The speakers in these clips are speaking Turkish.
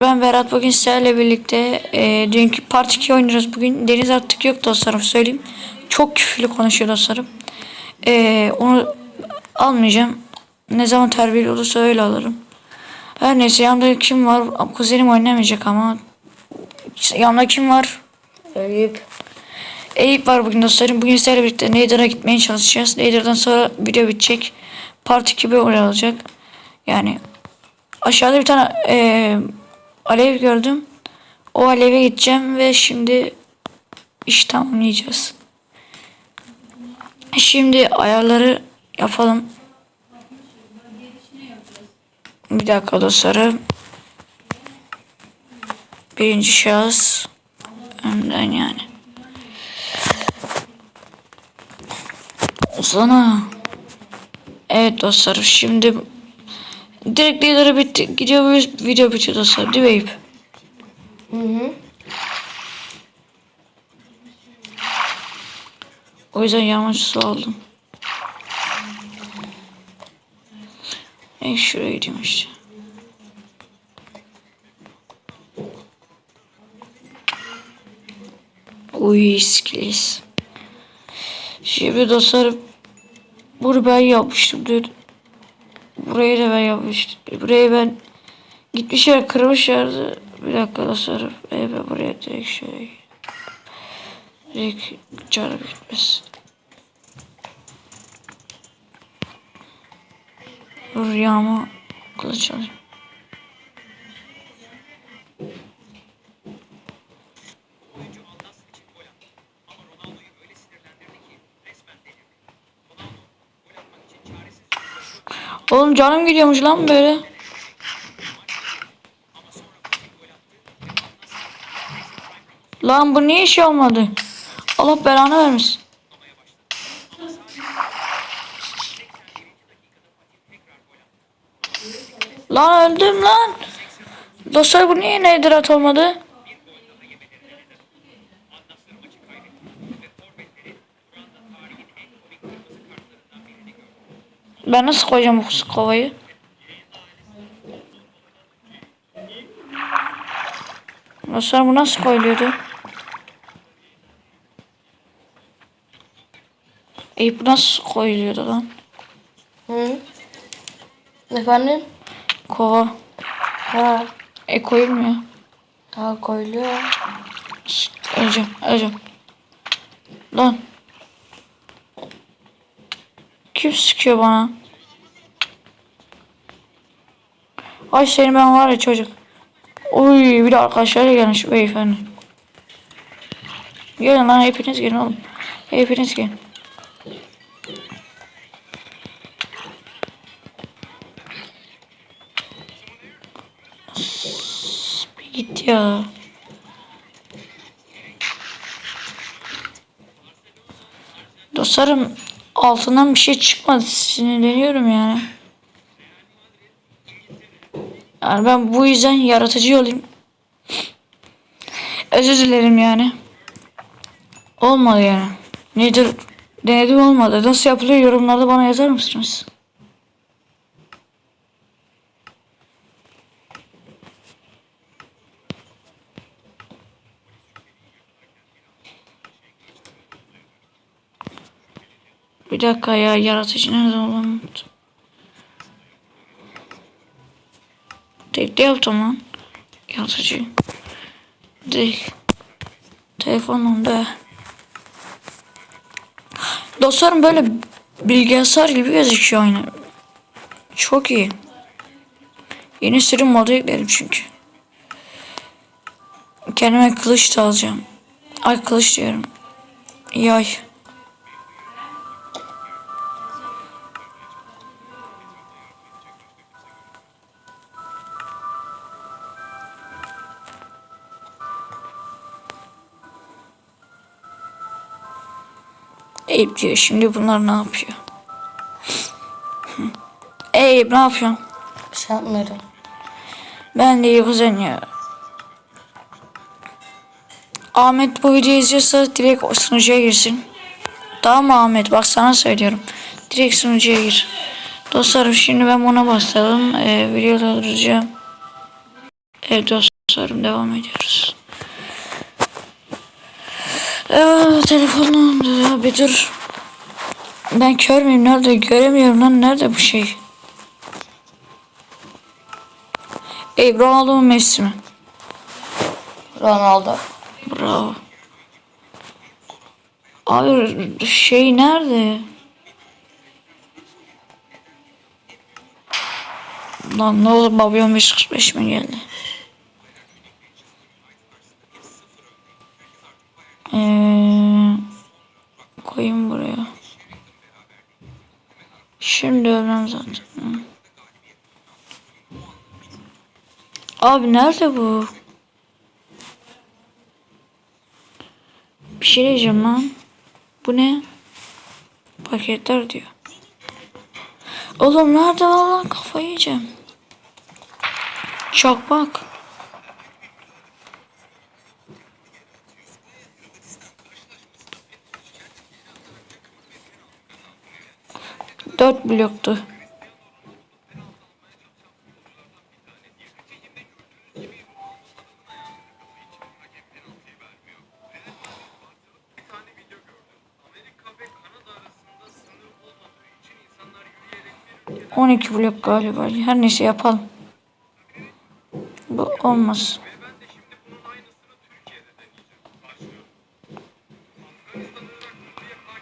Ben Berat bugün sizlerle birlikte e, dünkü Part 2 oynuyoruz bugün. Deniz artık yok dostlarım söyleyeyim. Çok küfürlü konuşuyor dostlarım. E, onu almayacağım. Ne zaman terbiyeli olursa öyle alırım. Her neyse yanımda kim var? Kuzenim oynamayacak ama. Yanımda kim var? Eyüp. Eyüp var bugün dostlarım. Bugün sizlerle birlikte Nether'a gitmeye çalışacağız. Nether'dan sonra video bitecek. Part 2 böyle olacak. Yani aşağıda bir tane eee, alev gördüm. O aleve gideceğim ve şimdi iş tamamlayacağız. Şimdi ayarları yapalım. Bir dakika dostlarım. Birinci şahıs önden yani. Sana. Evet dostlarım şimdi direkt lideri bitti. Gidiyor bu video bitiyor dostlar. Değil mi Eyüp? Hı hı. O yüzden yağmur su aldım. E şuraya gideyim işte. Uy skills. Şimdi dostlarım bunu ben yapmıştım dün. Burayı da ben yapmıştım. Burayı ben gitmişler kırmışlardı. Bir dakika dostlarım. E ben buraya direkt şöyle direkt canım gitmesin. Yağma kılıç alayım. Oğlum canım gidiyormuş lan böyle. Lan bu niye iş olmadı? Allah belanı vermesin. Lan öldüm lan. Dostlar bu niye neydirat olmadı? Ben nasıl koyacağım bu kovayı? Dostlar bu nasıl koyuluyordu? Ey bu nasıl koyuluyordu lan? Hı. Efendim? Kova. Ha. E koyulmuyor. Ha koyuluyor. Şşt, Öleceğim, öleceğim. Lan. Kim sıkıyor bana? Ay seni ben var ya çocuk. Oy bir de arkadaşlarla gelmiş beyefendi. Gelin lan hepiniz gelin oğlum. Hepiniz gelin. Bir git ya. Dostlarım altından bir şey çıkmadı. Sinirleniyorum yani. Yani ben bu yüzden yaratıcı olayım. Özür dilerim yani. Olmadı yani. Nedir? Denedim olmadı. Nasıl yapılıyor yorumlarda bana yazar mısınız? Bir dakika ya yaratıcı nerede olduğunu unuttum. Tekte yaptım lan. Yaratıcı. Direkt. Telefonumda. Dostlarım böyle bilgisayar gibi gözüküyor aynı. Çok iyi. Yeni sürüm modu ekledim çünkü. Kendime kılıç da alacağım. Ay kılıç diyorum. Yay. Eyüp diyor. Şimdi bunlar ne yapıyor? Eyüp ne yapıyorsun? Bir şey yapmıyorum. Ben de iyi kuzen ya. Ahmet bu videoyu izliyorsa direkt sunucuya girsin. Tamam mı Ahmet? Bak sana söylüyorum. Direkt sunucuya gir. Dostlarım şimdi ben buna başladım. Ee, videoda duracağım. Evet dostlarım devam ediyoruz. Ee, telefonum ya bir dur. Ben kör müyüm? Nerede? Göremiyorum lan. Nerede bu şey? Ey Ronaldo mu Messi mi? Ronaldo. Bravo. Abi şey nerede? Lan ne olur Babyon 545 mi geldi? Ee, koyayım buraya. Şimdi ölmem zaten. Abi nerede bu? Bir şey diyeceğim lan. Bu ne? Paketler diyor. Oğlum nerede lan kafayı yiyeceğim. Çakmak. Dört bloktu. On iki blok galiba. Her neyse yapalım. Bu olmaz.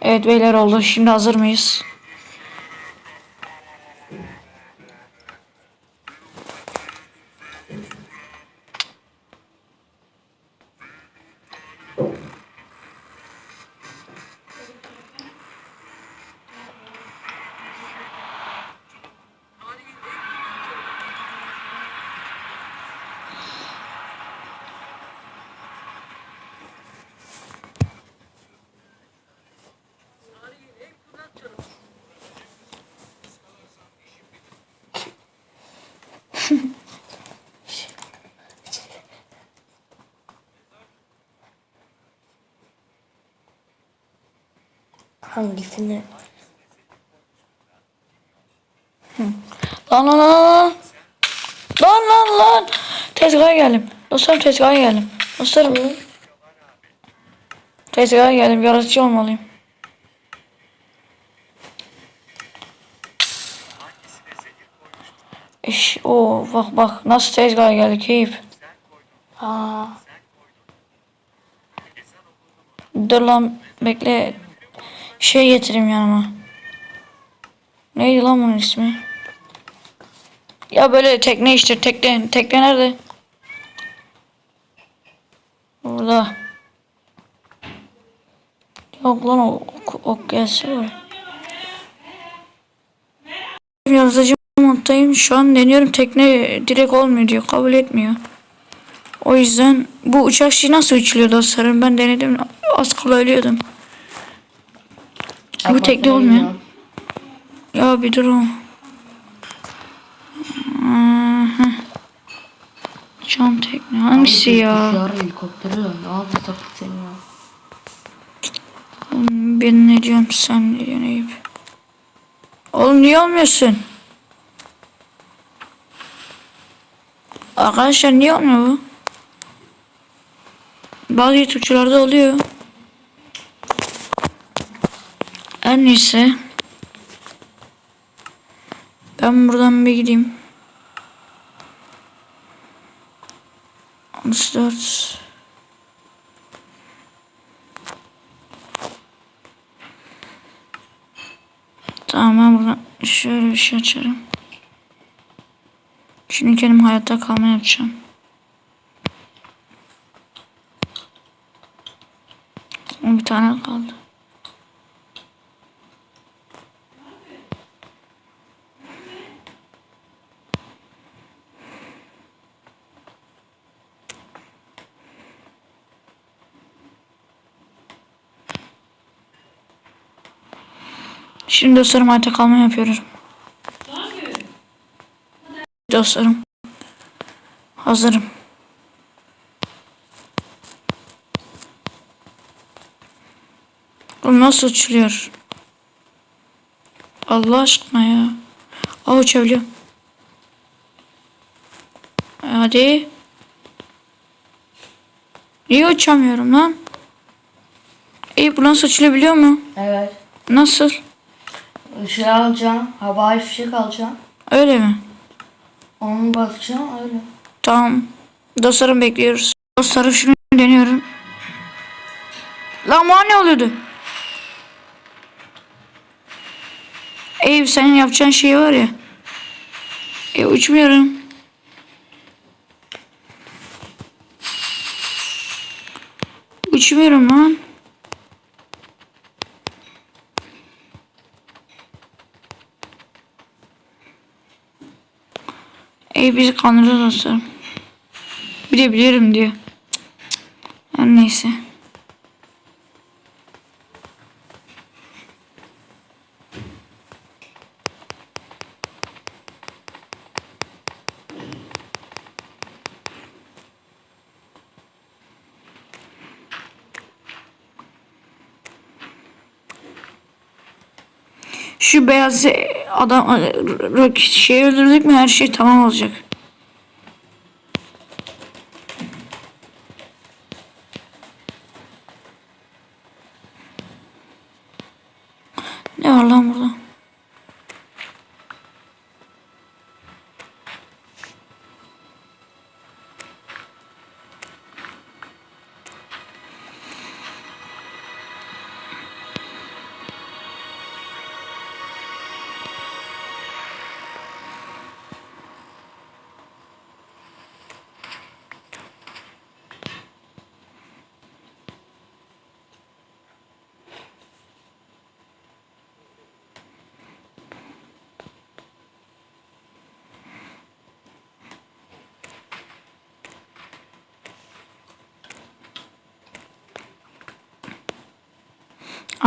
Evet beyler oldu. Şimdi hazır mıyız? Hangisini? Lan lan lan lan. Lan lan lan. Tezgaha geldim. Dostlarım tezgaha geldim. Dostlarım. Tezgaha geldim. Yaratıcı olmalıyım. İş, o bak bak nasıl tezgaha geldi keyif. Ha. Dur lan bekle. Şey getireyim yanıma. Neydi lan bunun ismi? Ya böyle tekne işte tekne. Tekne nerede? Burada. Yok lan ok, ok gelse var. Yaratıcı moddayım. Şu an deniyorum tekne direkt olmuyor diyor. Kabul etmiyor. O yüzden bu uçak şeyi nasıl uçuluyor dostlarım? Ben denedim. Az kala ölüyordum. Bu tekne olmuyor. Ya bir durun. Cam tekne. Hangisi ya? Helikopteri ne yapacak sen ya? Oğlum ben ne diyorum sen ne diyorsun Eyüp? Oğlum niye olmuyorsun? Arkadaşlar niye olmuyor bu? Bazı YouTube'cularda oluyor. Her neyse. Ben buradan bir gideyim. 34 Tamam ben buradan şöyle bir şey açarım. Şimdi kendim hayatta kalma yapacağım. Bir tane kaldı. Şimdi dostlarım hayatta kalma yapıyorum. Dostlarım. Hazırım. Bu nasıl uçuluyor? Allah aşkına ya. Aa uçabiliyor. Hadi. Niye uçamıyorum lan? İyi bu nasıl açılabiliyor mu? Evet. Nasıl? Şey alacağım. Havai fişek alacağım. Öyle mi? Onu basacağım öyle. Tamam. Dostlarım bekliyoruz. Dostlarım şunu deniyorum. Lan bana ne oluyordu? Eyüp senin yapacağın şey var ya. E uçmuyorum. Uçmuyorum lan. Ey bizi kandırdı dostlarım. Biliyorum diyor. Her neyse. Şu beyaz adam r- şey öldürdük mü her şey tamam olacak.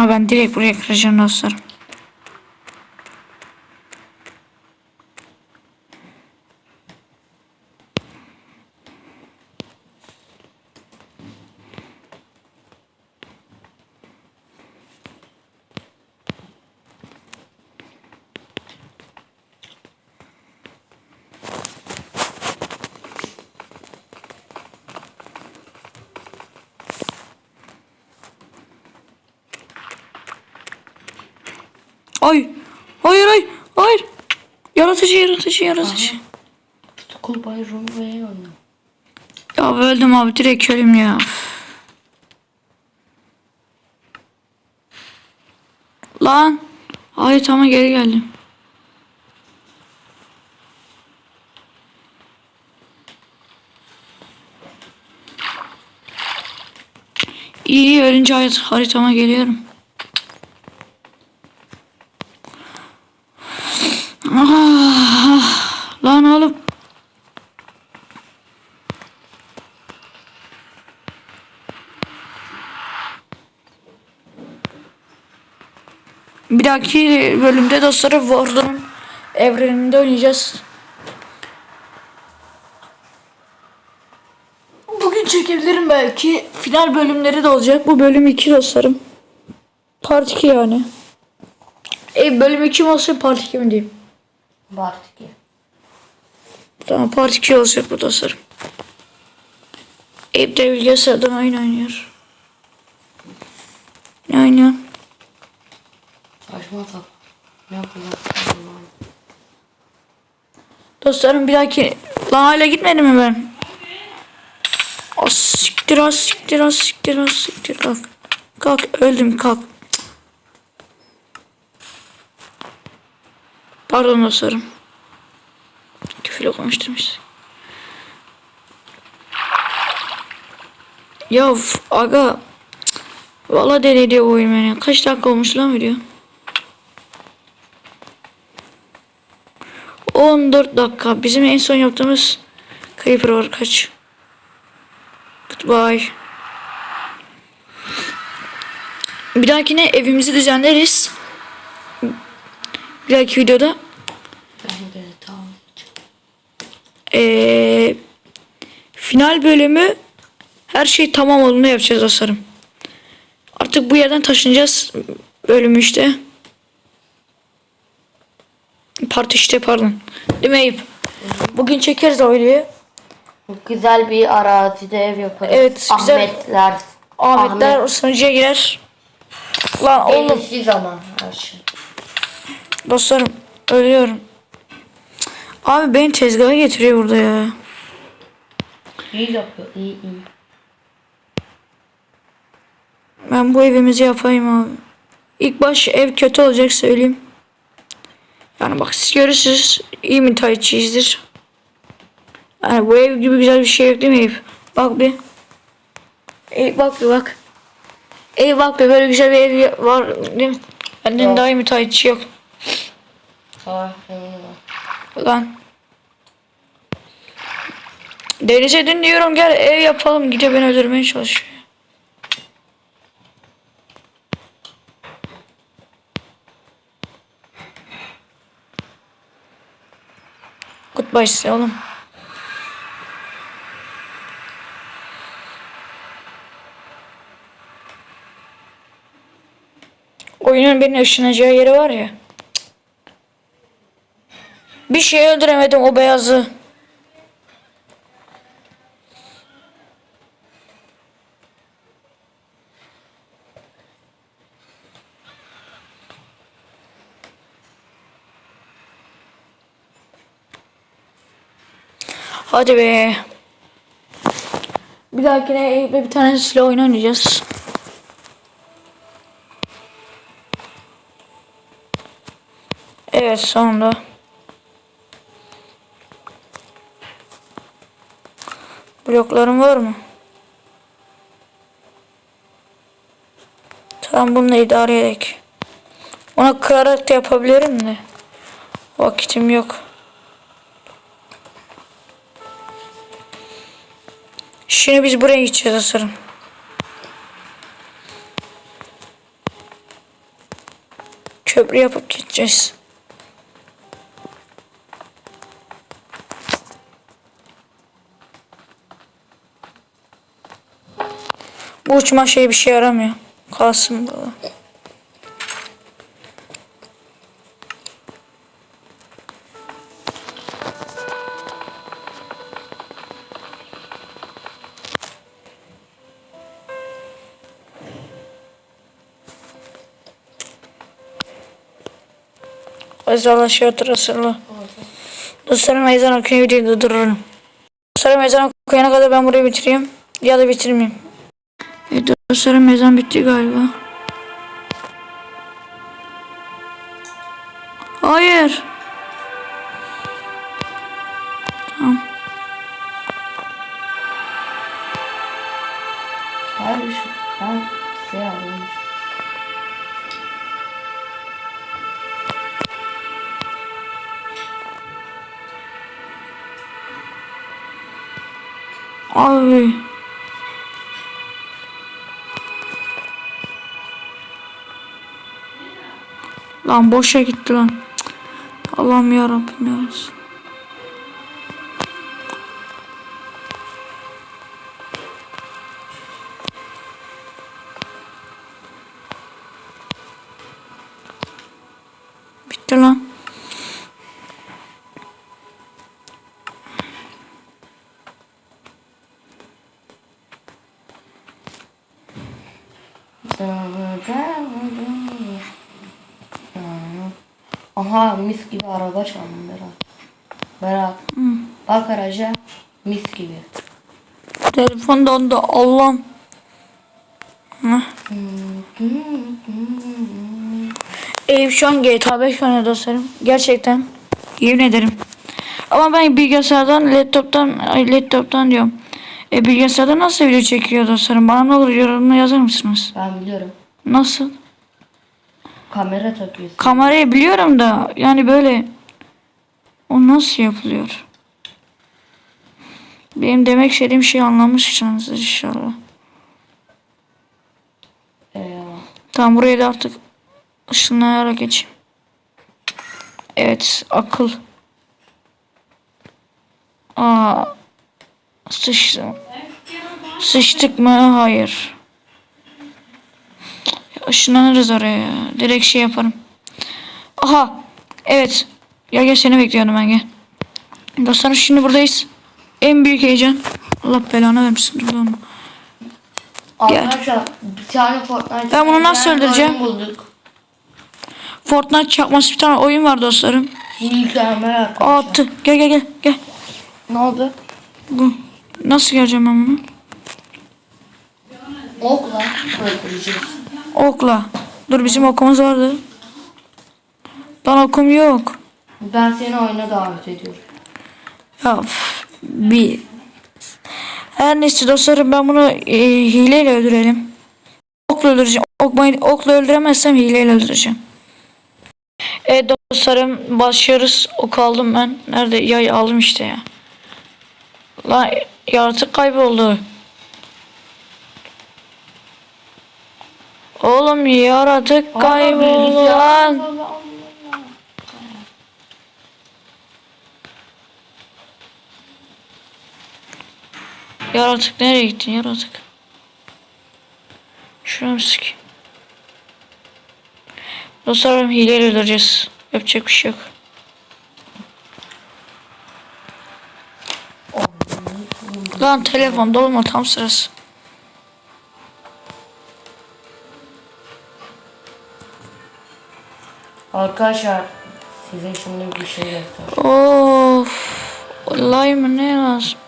Ama ben direkt buraya kıracağım dostlarım. Ay. Hayır hayır. Hayır. Yaratıcı yaratıcı yaratıcı. Kul bayrağı ve oynuyor. Ya öldüm abi direkt ölüm ya. Lan. Hayır tamam geri geldim. İyi iyi ölünce harit haritama geliyorum. Ah, lan oğlum. Bir dahaki bölümde dostları Warzone'un evreninde oynayacağız. Bugün çekebilirim belki. Final bölümleri de olacak. Bu bölüm 2 dostlarım. Part 2 yani. E bölüm 2 mi olsun part 2 mi diyeyim? Bartık ya. Tamam part 2 olacak bu dostlarım. Eyüp de bilgisayardan oyun oynuyor. Ne oynuyor? Dostlarım bir dahaki... Lan hala gitmedi mi ben? Siktir az siktir az siktir az siktir kalk. Kalk öldüm kalk. Pardon dostlarım. Küfürle konuştum işte. Ya aga. Valla deli bu oyun beni. Kaç dakika olmuş lan video? 14 dakika. Bizim en son yaptığımız Creeper var kaç. Goodbye. Bir dahakine evimizi düzenleriz. Bir dahaki videoda Ben. Ee, final bölümü her şey tamam olduğunu yapacağız dostlarım. Artık bu yerden taşınacağız bölümü işte. Part işte pardon. Değil mi Eyüp? Bugün çekeriz o videoyu. Güzel bir arazide ev yaparız. Evet, güzel. Ahmetler. Ahmetler sunucuya girer. Lan oğlum Evsiz ama her şey. dostlarım ölüyorum. Abi beni tezgaha getiriyor burada ya. İyi yapıyor. iyi iyi. Ben bu evimizi yapayım abi. İlk baş ev kötü olacak söyleyeyim. Yani bak siz görürsünüz iyi müteahhitçiyizdir. Yani bu ev gibi güzel bir şey yok değil mi ev? Bak bir. Ev bak bir bak. Ev bak bir böyle güzel bir ev var değil mi? Benden Yok. daha iyi müteahhitçi yok. Ah. Lan. Denize dün diyorum gel ev yapalım. Gidiyor beni öldürmeye çalışıyor. Oğlum. Oyunun beni ışınacağı yeri var ya. Bir şey öldüremedim o beyazı. Hadi be. Bir dahakine Eyüp'le bir tane silah oyun oynayacağız. Evet sonunda. Bloklarım var mı? Tamam bununla idare edek. Ona kırarak da yapabilirim de. Vakitim yok. Şimdi biz buraya gideceğiz asırım. Köprü yapıp gideceğiz. Bu uçma şey bir şey yaramıyor. Kalsın burada. Azalaşıyor oturasırlı. Dostlarım ezan okuyun videoyu durdururum. Dostlarım ezan okuyana kadar ben burayı bitireyim. Ya da bitirmeyeyim. Evet dostlarım ezan bitti galiba. Hayır. Abi. Lan boşa gitti lan. Allah'ım yarabbim ya. Aha mis gibi araba çaldım Berat. Berat. Bak araca mis gibi. Telefon dondu Allah'ım. Ev şu an GTA 5 oynuyor dostlarım. Gerçekten. Yemin ederim. Ama ben bilgisayardan, laptoptan, ay laptoptan diyorum. E, bilgisayarda nasıl video çekiyor dostlarım? Bana ne olur yorumuna yazar mısınız? Ben biliyorum. Nasıl? Kamera takıyorsun. Kamerayı biliyorum da yani böyle o nasıl yapılıyor? Benim demek istediğim şeyi anlamışsınız inşallah. Eyvallah. Tamam buraya da artık ışınlayarak geçeyim. Evet akıl. Aa, sıçtım. Sıçtık mı? Hayır. Işınlanırız oraya. ya. Direkt şey yaparım. Aha. Evet. Ya gel seni bekliyordum ben gel. Dostlarım şimdi buradayız. En büyük heyecan. Allah belanı vermesin. Dur lan. Arkadaşlar bir tane Fortnite. Ben bunu nasıl öldüreceğim? Fortnite çakması bir tane oyun var dostlarım. Mükemmel arkadaşlar. attı. Gel gel gel. Gel. Ne oldu? Bu. Nasıl geleceğim ben bunu? Okla öldüreceğiz. Okla. Dur bizim okumuz vardı. Lan okum yok. Ben seni oyuna davet ediyorum. Ya üf, bir. Her neyse dostlarım ben bunu e, hileyle öldürelim. Okla öldüreceğim. Okmayı, okla öldüremezsem hileyle öldüreceğim. Evet dostlarım başlıyoruz. Ok aldım ben. Nerede? Yay aldım işte ya. Lan yaratık kayboldu. Oğlum yaratık kayboldu lan. Yaratık nereye gittin yaratık? Şuna mı sıkayım? Dostlarım hileyle öldüreceğiz. Yapacak bir şey yok. Lan telefon dolma tam sırası. Arkadaşlar size şimdi bir şey göstereceğim. Of. Vallahi mi ne lazım?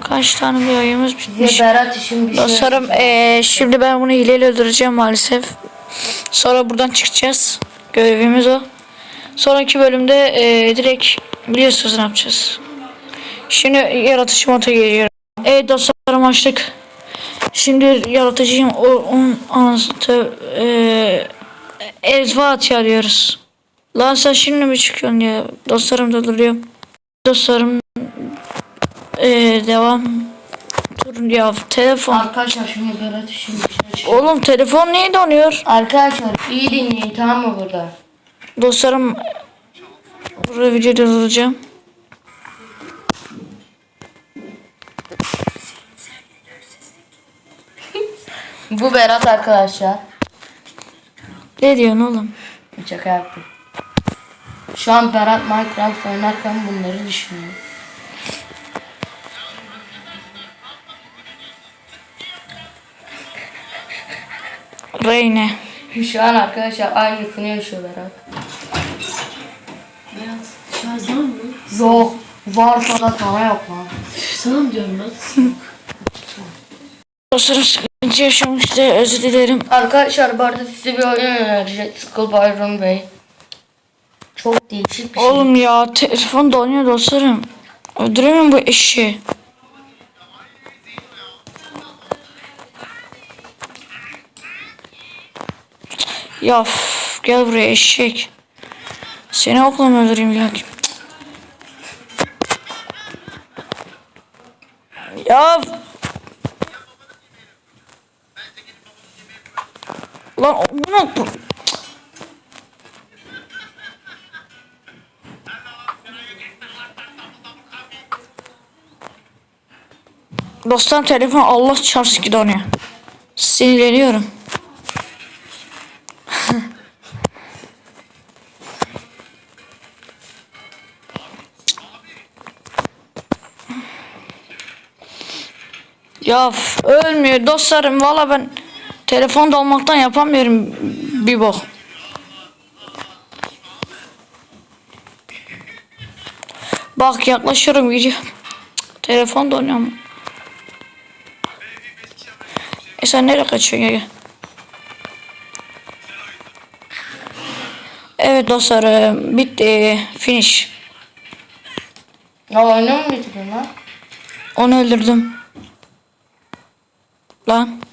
Kaç tane bir ayımız bitmiş. Size Berat için bir şey Dostlarım eee, şimdi ben bunu hileyle öldüreceğim maalesef. Sonra buradan çıkacağız. Görevimiz o. Sonraki bölümde eee, direkt biliyorsunuz ne yapacağız. Şimdi yaratıcı moda geliyor. Evet dostlarım açtık. Şimdi yaratıcıyım. O, onun anasını eee Ezva atı arıyoruz. Lan sen şimdi mi çıkıyorsun ya? Dostlarım da duruyor. Dostlarım eee, devam. Durun ya telefon. Arkadaşlar şimdi şey çıkıyor. Oğlum telefon niye donuyor? Arkadaşlar iyi dinleyin tamam mı burada? Dostlarım burada video durduracağım. Bu Berat arkadaşlar. Ne diyorsun oğlum? Şaka yaptım. Şu an Berat Minecraft oynarken bunları düşünüyor. Reyne. Şu an arkadaşlar aynısını yaşıyor Berat. Beyaz şarj var mı? Yok. Varsa da sana yok lan. Sana mı diyorum lan? Dostlarım sıkıntı yaşamıştı. Özür dilerim. Arkadaşlar bu arada size bir oyun önereceğiz. Skull Byron Bey. Çok değişik bir şey. Oğlum ya telefon donuyor dostlarım. Öldüremem bu eşi. Ya gel buraya eşek. Seni okla mı öldüreyim ya? Ya Lan bunu Dostlarım telefon Allah çarpsın ki donuyor. Sinirleniyorum. ya ölmüyor dostlarım valla ben telefon dolmaktan yapamıyorum bir bok. Bak yaklaşıyorum gidiyor. Telefon donuyor mu? E sen nereye kaçıyorsun ya? Evet dostlarım bitti. Finish. Ya oyunu mu bitirdin lan? Onu öldürdüm. Lan.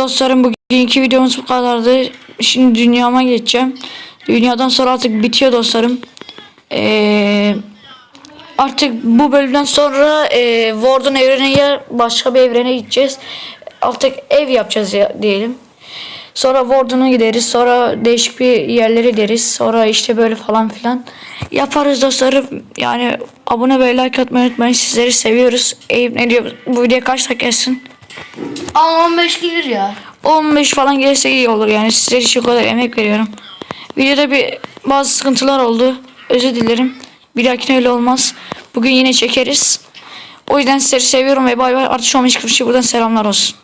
Dostlarım bugünkü videomuz bu kadardı. Şimdi dünyama geçeceğim. Dünyadan sonra artık bitiyor dostlarım. Ee, artık bu bölümden sonra e, Warden evrene ya başka bir evrene gideceğiz. Artık ev yapacağız ya, diyelim. Sonra Warden'a gideriz. Sonra değişik bir yerlere gideriz. Sonra işte böyle falan filan. Yaparız dostlarım. Yani abone ve like atmayı unutmayın. Sizleri seviyoruz. Eyüp ne diyor? Bu video kaç dakika etsin? Aa 15 gelir ya. 15 falan gelirse iyi olur yani size o kadar emek veriyorum. Videoda bir bazı sıkıntılar oldu. Özür dilerim. Bir dahakine öyle olmaz. Bugün yine çekeriz. O yüzden sizleri seviyorum ve bay bay. Artış olmuş kişi buradan selamlar olsun.